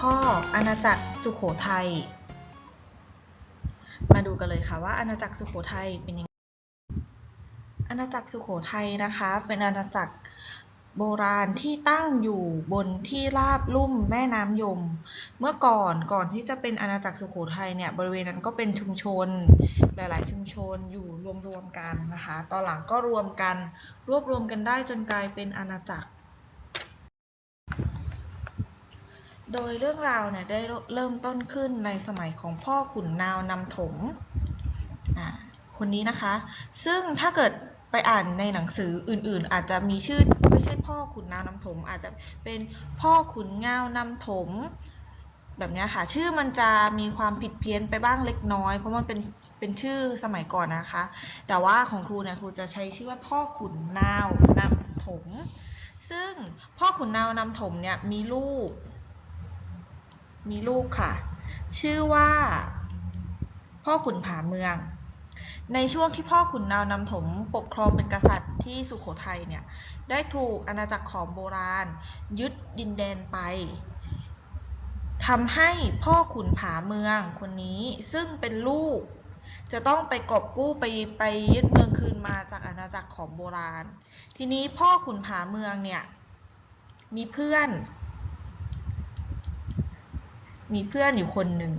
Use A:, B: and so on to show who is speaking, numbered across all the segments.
A: ข้ออาณาจักรสุโขทัย มาดูกันเลยค่ะว่าอาณาจักรสุโขทัยเป็นยังไง อาณาจักรสุโขทัยนะคะ เป็นอาณาจักรโบราณที่ตั้งอยู่บนที่ราบลุ่มแม่น้ำยม เมื่อก่อนก่อนที่จะเป็นอาณาจักรสุโขทัยเนี่ยบริเวณนั้นก็เป็นชุมชน หลาย ๆ ชุมชนอยู่รวมๆกันนะคะ ตอนหลังก็รวมกันรวบรวมกันได้จนกลายเป็นอาณาจักร โดยเรื่องราวเนี่ยได้เริ่มต้นขึ้นในสมัยของพ่อขุนนาวนำถมคนนี้นะคะ ซึ่งถ้าเกิดไปอ่านในหนังสืออื่นๆ อาจจะมีชื่อไม่ใช่พ่อขุนนาวนำถม อาจจะเป็นพ่อขุนเงานำถม แบบนี้ค่ะ ชื่อมันจะมีความผิดเพี้ยนไปบ้างเล็กน้อย เพราะมันเป็นเป็นชื่อสมัยก่อนนะคะ แต่ว่าของครูเนี่ยครูจะใช้ชื่อว่าพ่อขุนนาวนำถม ซึ่งพ่อขุนนาวนำถมเนี่ยมีลูก มีลูกค่ะ ชื่อว่า พ่อขุนผาเมือง ในช่วงที่พ่อขุนนาวนำถมปกครองเป็นกษัตริย์ที่สุโขทัยเนี่ย ได้ถูกอาณาจักรขอมโบราณ ยึดดินแดนไปทำให้พ่อขุนผาเมืองคนนี้ซึ่งเป็นลูก จะต้องไปกอบกู้ไปไปยึดเมืองคืนมาจากอาณาจักรขอมโบราณ ทีนี้พ่อขุนผาเมืองเนี่ย มีเพื่อน มีเพื่อนอยู่คนหนึ่ง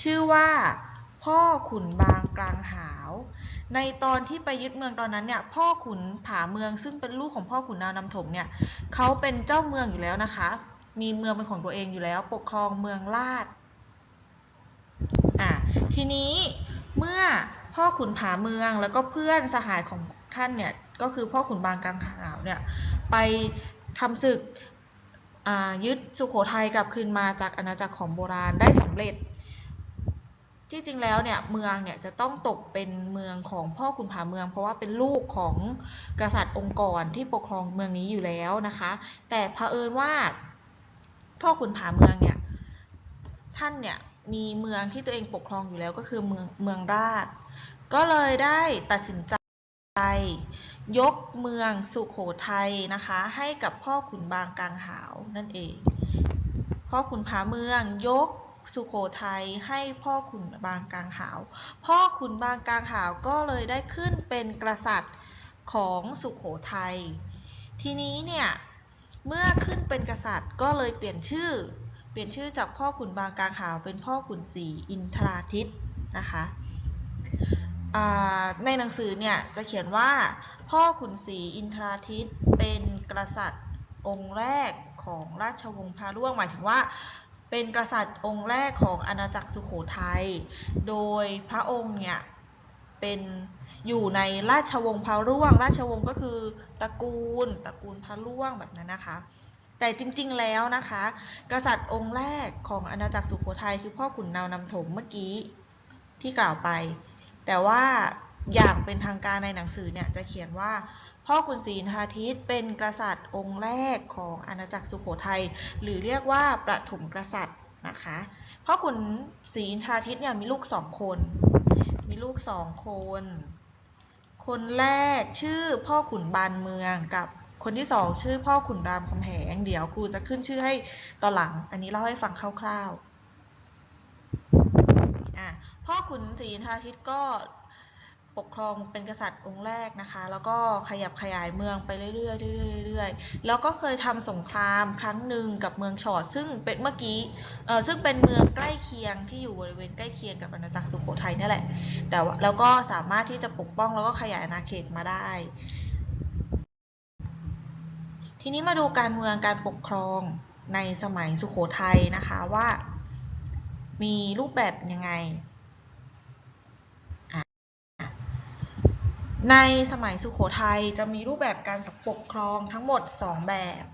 A: ชื่อว่า พ่อขุนบางกลางหาว ในตอนที่ไปยึดเมืองตอนนั้นเนี่ย พ่อขุนผาเมืองซึ่งเป็นลูกของพ่อขุนนาวนำถมเนี่ยเขาเป็นเจ้าเมืองอยู่แล้วนะคะ มีเมืองเป็นของตัวเองอยู่แล้ว ปกครองเมืองลาดอะทีนี้เมื่อพ่อขุนผาเมืองแล้วก็เพื่อนสหายของท่านเนี่ยก็คือพ่อขุนบางกลางหาวเนี่ยไปทำศึก ยึดสุโขทัยกลับคืนมาจากอาณาจักรของโบราณได้สำเร็จ ที่จริงแล้วเนี่ยเมืองเนี่ยจะต้องตกเป็นเมืองของพ่อขุนผาเมือง เพราะว่าเป็นลูกของกษัตริย์องค์กรที่ปกครองเมืองนี้อยู่แล้วนะคะ แต่เผอิญว่าพ่อขุนผาเมืองเนี่ยท่านเนี่ยมีเมืองที่ตัวเองปกครองอยู่แล้วก็คือเมืองเมืองราช ก็เลยได้ตัดสินใจ ยกเมืองสุโขทัยนะคะ ให้กับพ่อขุนบางกลางหาวนั่นเอง พ่อขุนผาเมืองยกสุโขทัยให้พ่อขุนบางกลางหาว พ่อขุนบางกลางหาวก็เลยได้ขึ้นเป็นกษัตริย์ของสุโขทัย ทีนี้เนี่ยเมื่อขึ้นเป็นกษัตริย์ก็เลยเปลี่ยนชื่อ เปลี่ยนชื่อจากพ่อขุนบางกลางหาวเป็นพ่อขุนศรีอินทราทิตนะคะ ในหนังสือเนี่ยจะเขียนว่า พ่อขุนศรีอินทราทิตเป็นกษัตริย์องค์แรกของราชวงศ์พระร่วงหมายถึงว่า เป็นกษัตริย์องค์แรกของอาณาจักรสุโขทัยโดยพระองค์เนี่ยเป็นอยู่ในราชวงศ์พระร่วง ราชวงศ์ก็คือตระกูลตระกูลพระร่วงแบบนั้นนะคะ แต่จริงๆแล้วนะคะ กษัตริย์องค์แรกของอาณาจักรสุโขทัยคือพ่อขุนนาวนำถมเมื่อกี้ที่กล่าวไป แต่ว่าอย่างเป็นทางการในหนังสือเนี่ยจะเขียนว่า พ่อขุนศรีนทราทิตเป็นกษัตริย์องค์แรกของอาณาจักรสุโขทัยหรือเรียกว่าประถมกษัตริย์นะคะพ่อขุนศรีนทราทิตเนี่ยมีลูกสองคน มีลูกสองคน คนแรกชื่อพ่อขุนบานเมืองกับคนที่สองชื่อพ่อขุนรามคำแหงเดี๋ยวครูจะขึ้นชื่อให้ตอนหลัง อันนี้เล่าให้ฟังคร่าวๆ อะพ่อขุนศรีนทราทิตก็ปกครองเป็นกษัตริย์องค์แรกนะคะ แล้วก็ขยับขยายเมืองไปเรื่อยๆเรื่อยๆเรื่อยๆแล้วก็เคยทำสงครามครั้งหนึ่งกับเมืองฉอดซึ่งเป็นเมื่อกี้เออซึ่งเป็นเมืองใกล้เคียงที่อยู่บริเวณใกล้เคียงกับอาณาจักรสุโขทัยนี่แหละ แต่ว่าแล้วก็สามารถที่จะปกป้องแล้วก็ขยายอาณาเขตมาได้ ทีนี้มาดูการเมืองการปกครองในสมัยสุโขทัยนะคะว่า มีรูปแบบยังไง ในสมัยสุโขทัยจะมีรูปแบบการปกครองทั้งหมด 2 แบบ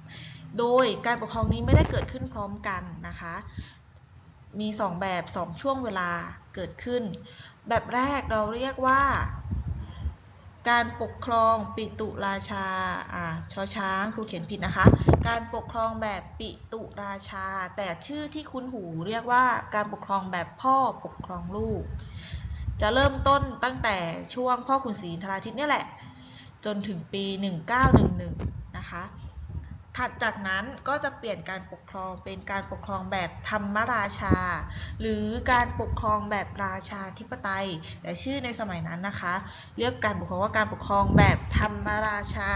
A: โดยการปกครองนี้ไม่ได้เกิดขึ้นพร้อมกันนะคะ มี 2 แบบ 2 ช่วงเวลาเกิดขึ้น แบบแรกเราเรียกว่า การปกครองปิตุราชา อ่าชอช้างครูเขียนผิดนะคะ การปกครองแบบปิตุราชา แต่ชื่อที่คุ้นหูเรียกว่าการปกครองแบบพ่อปกครองลูก จะเริ่มต้นตั้งแต่ช่วงพ่อขุนศรีธนทราทิตย์เนี่ยแหละ จนถึงปี 1911 นะคะ ถัดจากนั้นก็จะเปลี่ยนการปกครองเป็นการปกครองแบบธรรมราชา หรือการปกครองแบบราชาธิปไตย แต่ชื่อในสมัยนั้นนะคะ เรียกการปกครองว่าการปกครองแบบธรรมราชา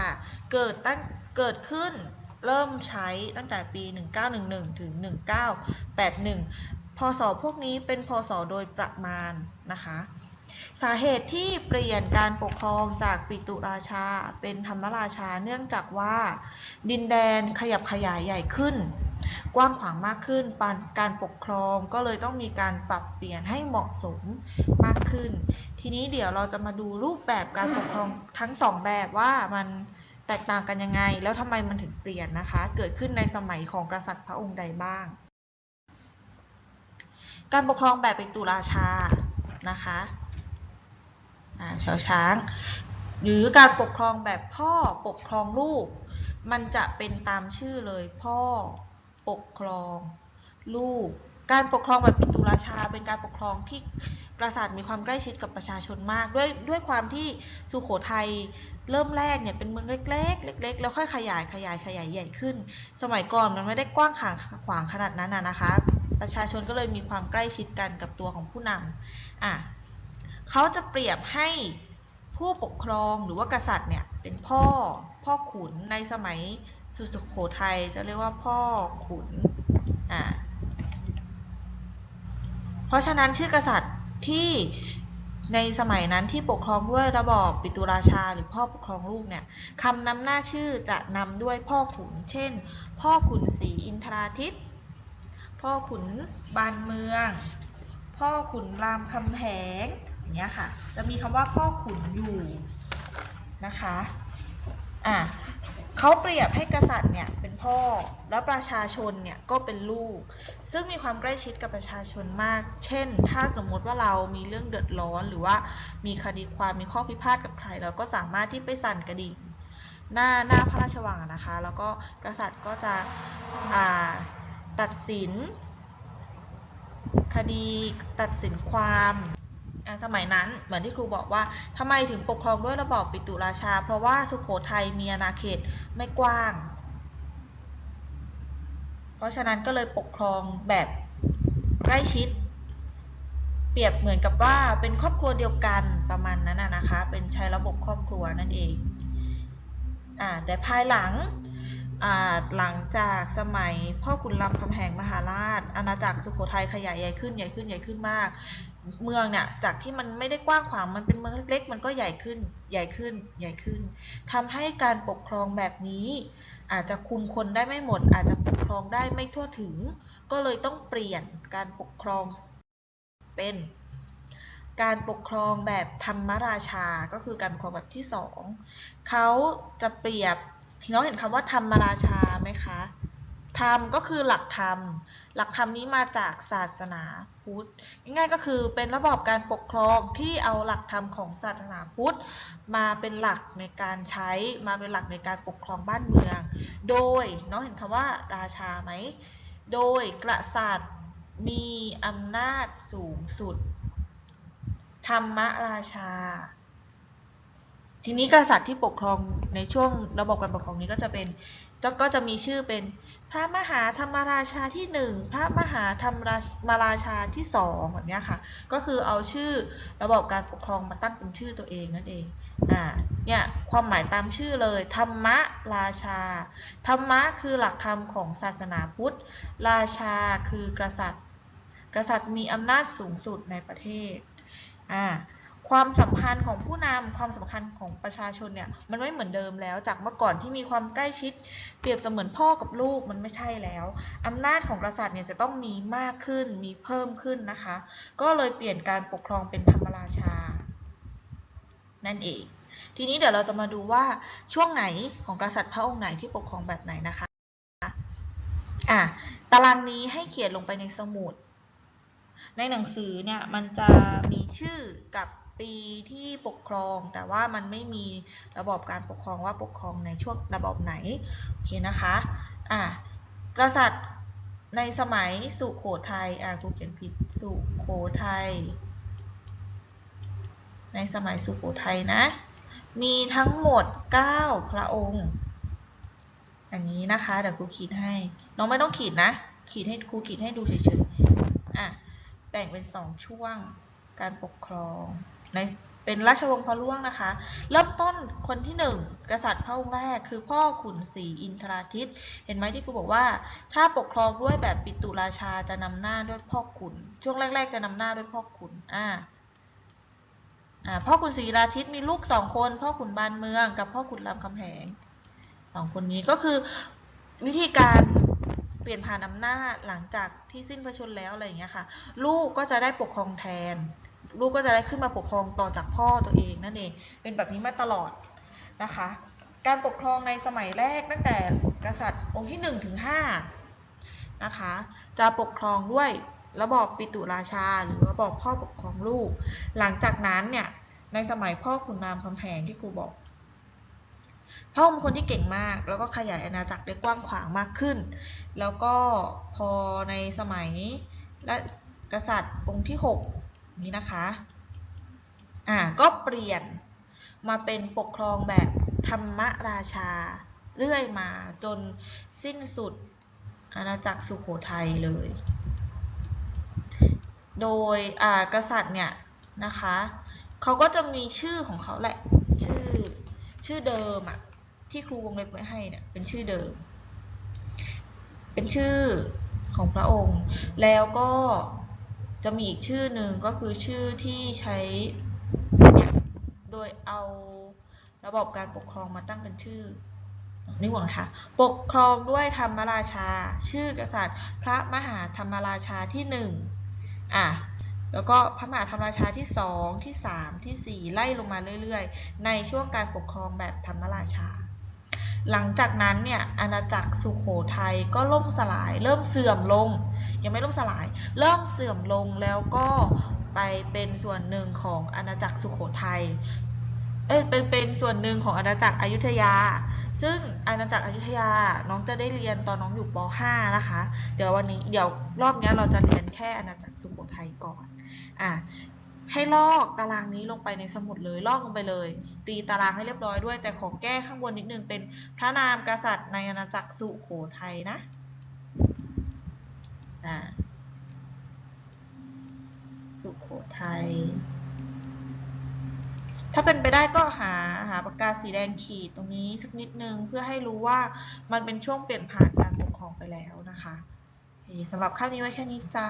A: เกิดตั้งเกิดขึ้นเริ่มใช้ตั้งแต่ปี 1911 ถึง 1981 พศพวกนี้เป็นพศโดยประมาณนะคะ สาเหตุที่เปลี่ยนการปกครองจากปิตุราชาเป็นธรรมราชาเนื่องจากว่า ดินแดนขยับขยายใหญ่ขึ้น กว้างขวางมากขึ้นปานการปกครองก็เลยต้องมีการปรับเปลี่ยนให้เหมาะสมมากขึ้น ทีนี้เดี๋ยวเราจะมาดูรูปแบบการปกครองทั้งสองแบบว่ามันแตกต่างกันยังไง แล้วทำไมมันถึงเปลี่ยนนะคะ เกิดขึ้นในสมัยของกษัตริย์พระองค์ใดบ้าง การปกครองแบบปิตุราชานะคะ ชาวช้าง หรือการปกครองแบบพ่อปกครองลูก มันจะเป็นตามชื่อเลยพ่อปกครองลูก การปกครองแบบปิตุราชา เป็นการปกครองที่กษัตริย์มีความใกล้ชิดกับประชาชนมาก ด้วยด้วยความที่สุโขทัยเริ่มแรกเนี่ยเป็นเมืองเล็กๆเล็ก ๆ แล้วค่อยขยายขยายขยายใหญ่ขึ้น สมัยก่อนมันไม่ได้กว้างขางขวางขนาดนั้นนะนะคะ ประชาชนก็เลยมีความใกล้ชิดกันกับตัวของผู้นำอะ เขาจะเปรียบให้ผู้ปกครองหรือว่ากษัตริย์เนี่ยเป็นพ่อพ่อขุนในสมัยสุโขทัยจะเรียกว่าพ่อขุนอะเพราะฉะนั้นชื่อกษัตริย์ที่ในสมัยนั้นที่ปกครองด้วยระบอบปิตุราชาหรือพ่อปกครองลูกเนี่ยคำนำหน้าชื่อจะนำด้วยพ่อขุน เช่น พ่อขุนศรีอินทราทิต พ่อขุนบานเมือง พ่อขุนรามคำแหง อย่างเงี้ยค่ะ จะมีคำว่าพ่อขุนอยู่นะคะอะเขาเปรียบให้กษัตริย์เนี่ยเป็นพ่อแล้วประชาชนเนี่ยก็เป็นลูก ซึ่งมีความใกล้ชิดกับประชาชนมาก เช่น ถ้าสมมุติว่าเรามีเรื่องเดือดร้อน หรือว่ามีคดีความมีข้อพิพาทกับใคร เราก็สามารถที่ไปสั่นกระดิ่งหน้าหน้าพระราชวังนะคะ แล้วก็กษัตริย์ก็จะอ่าตัดสิน คดีตัดสินความ สมัยนั้นเหมือนที่ครูบอกว่าทำไมถึงปกครองด้วยระบอบปิตุราชา เพราะว่าสุโขทัยมีอาณาเขตไม่กว้าง เพราะฉะนั้นก็เลยปกครองแบบใกล้ชิด เปรียบเหมือนกับว่าเป็นครอบครัวเดียวกันประมาณนั้นนะคะ เป็นใช้ระบบครอบครัวนั่นเองอ่าแต่ภายหลังหลังจากสมัยพ่อขุนรามคำแหงมหาราช อาณาจักรสุโขทัยขยายใหญ่ขึ้นใหญ่ขึ้นใหญ่ขึ้นมาก เมืองเนี่ยจากที่มันไม่ได้กว้างขวางมันเป็นเมืองเล็กๆ มันก็ใหญ่ขึ้นใหญ่ขึ้นใหญ่ขึ้นทำให้การปกครองแบบนี้ อาจจะคุมคนได้ไม่หมด อาจจะปกครองได้ไม่ทั่วถึง ก็เลยต้องเปลี่ยนการปกครองเป็น การปกครองแบบธรรมราชาก็คือการปกครองแบบที่สองเขาจะเปรียบทีน้องเห็นคำว่าธรรมราชาไหมคะธรรมก็คือหลักธรรม หลักธรรมนี้มาจากศาสนาพุทธง่ายๆก็คือเป็นระบอบการปกครองที่เอาหลักธรรมของศาสนาพุทธ มาเป็นหลักในการใช้มาเป็นหลักในการปกครองบ้านเมือง โดยน้องเห็นคำว่าราชาไหมโดยกษัตริย์มีอำนาจสูงสุด ธรรมราชา ทีนี้กษัตริย์ที่ปกครองในช่วงระบบการปกครองนี้ก็จะเป็นก็จะมีชื่อเป็น พระมหาธรรมราชาที่หนึ่งพระมหาธรรมราชมาราชาที่สองแบบนี้ค่ะ ก็คือเอาชื่อระบบการปกครองมาตั้งเป็นชื่อตัวเองนั่นเอง อ่า เนี่ยความหมายตามชื่อเลย ธรรมราชา ธรรมะคือหลักธรรมของศาสนาพุทธ ราชาคือกษัตริย์ กษัตริย์มีอำนาจสูงสุดในประเทศ อ่า ความสัมพันธ์ของผู้นำความสำคัญของประชาชนเนี่ยมันไม่เหมือนเดิมแล้ว จากเมื่อก่อนที่มีความใกล้ชิด เปรียบเสมือนพ่อกับลูกมันไม่ใช่แล้วอำนาจของกษัตริย์เนี่ยจะต้องมีมากขึ้นมีเพิ่มขึ้นนะคะ ก็เลยเปลี่ยนการปกครองเป็นธรรมราชา นั่นเอง ทีนี้เดี๋ยวเราจะมาดูว่าช่วงไหนของกษัตริย์พระองค์ไหนที่ปกครองแบบไหนนะคะอะตารางนี้ให้เขียนลงไปในสมุด ในหนังสือเนี่ยมันจะมีชื่อกับ ปีที่ปกครอง แต่ว่ามันไม่มีระบบการปกครองว่าปกครองในช่วงระบบไหน โอเคนะคะอะกษัตริย์ในสมัยสุโขทัยอะครูเขียนผิดสุโขทัยในสมัยสุโขทัยนะ มีทั้งหมด 9 พระองค์ อันนี้นะคะเดี๋ยวครูขีดให้ น้องไม่ต้องขีดนะ ขีดให้ครูขีดให้ดูเฉยๆอะแบ่งเป็นสองช่วงการปกครอง ในเป็นราชวงศ์พระล่วงนะคะ เริ่มต้นคนที่หนึ่งกษัตริย์พระองค์แรกคือพ่อขุนศรีอินทราทิตเห็นไหมที่ครูบอกว่า ถ้าปกครองด้วยแบบปิตุราชาจะนำหน้าด้วยพ่อขุน ช่วงแรก ๆ จะนำหน้าด้วยพ่อขุนอ่าอ่าพ่อขุนศรีราทิตมีลูกสองคน พ่อขุนบานเมืองกับพ่อขุนรามคำแหงสองคนนี้ก็คือวิธีการเปลี่ยนผ่านอำนาจหลังจากที่สิ้นพระชนแล้วอะไรอย่างเงี้ยค่ะ ลูกก็จะได้ปกครองแทน ลูกก็จะได้ขึ้นมาปกครองต่อจากพ่อตัวเองนั่นเอง เป็นแบบนี้มาตลอดนะคะ การปกครองในสมัยแรกตั้งแต่กษัตริย์องค์ที่1ถึง5นะคะ จะปกครองด้วยระบอบปิตุราชา หรือระบอบพ่อปกครองลูก หลังจากนั้นเนี่ยในสมัยพ่อขุนรามคำแหงที่ครูบอกพระองค์เป็นคนที่เก่งมาก แล้วก็ขยายอาณาจักรได้กว้างขวางมากขึ้น แล้วก็พอในสมัยและกษัตริย์องค์ที่ 6 นี้นะคะอ่าก็เปลี่ยนมาเป็นปกครองแบบธรรมราชา เรื่อยมาจนสิ้นสุดอาณาจักรสุโขทัยเลย โดยอ่ากษัตริย์เนี่ยนะคะเขาก็จะมีชื่อของเขาแหละ ชื่อชื่อเดิมอะที่ครูวงเล็บไว้ให้เนี่ยเป็นชื่อเดิม เป็นชื่อของพระองค์ แล้วก็ จะมีอีกชื่อหนึ่งก็คือชื่อที่ใช้เนี่ยโดยเอาระบบการปกครองมาตั้งเป็นชื่อนี่หวังค่ะ ปกครองด้วยธรรมราชา ชื่อกษัตริย์ พระมหาธรรมราชาที่หนึ่งอะแล้วก็พระมหาธรรมราชาที่2ที่3ทีสี่4ไล่ลงมาเรื่อยๆ ในช่วงการปกครองแบบธรรมราชา หลังจากนั้นเนี่ยอาณาจักรสุโขทัยก็ล่มสลายเริ่มเสื่อมลง ยังไม่ล่มสลาย เริ่มเสื่อมลงแล้วก็ไปเป็นส่วนหนึ่งของอาณาจักรสุโขทัยเอ้ยเป็นเป็นส่วนหนึ่งของอาณาจักรอยุธยา ซึ่งอาณาจักรอยุธยาน้องจะได้เรียนตอนน้องอยู่ป .5 นะคะ เดี๋ยววันนี้เดี๋ยวรอบนี้เราจะเรียนแค่อาณาจักรสุโขทัยก่อนอะให้ลอกตารางนี้ลงไปในสมุดเลยลอกลงไปเลย ตีตารางให้เรียบร้อยด้วย แต่ขอแก้ข้างบนนิดนึงเป็นพระนามกษัตริย์ในอาณาจักรสุโขทัยนะ่าสุโขทัย ถ้าเป็นไปได้ก็หาหาปากกาสีแดงขีดตรงนี้สักนิดนึงเพื่อให้รู้ว่ามันเป็นช่วงเปลี่ยนผ่านการปกครองไปแล้วนะคะสำหรับคาบนี้ไว้แค่นี้จ้า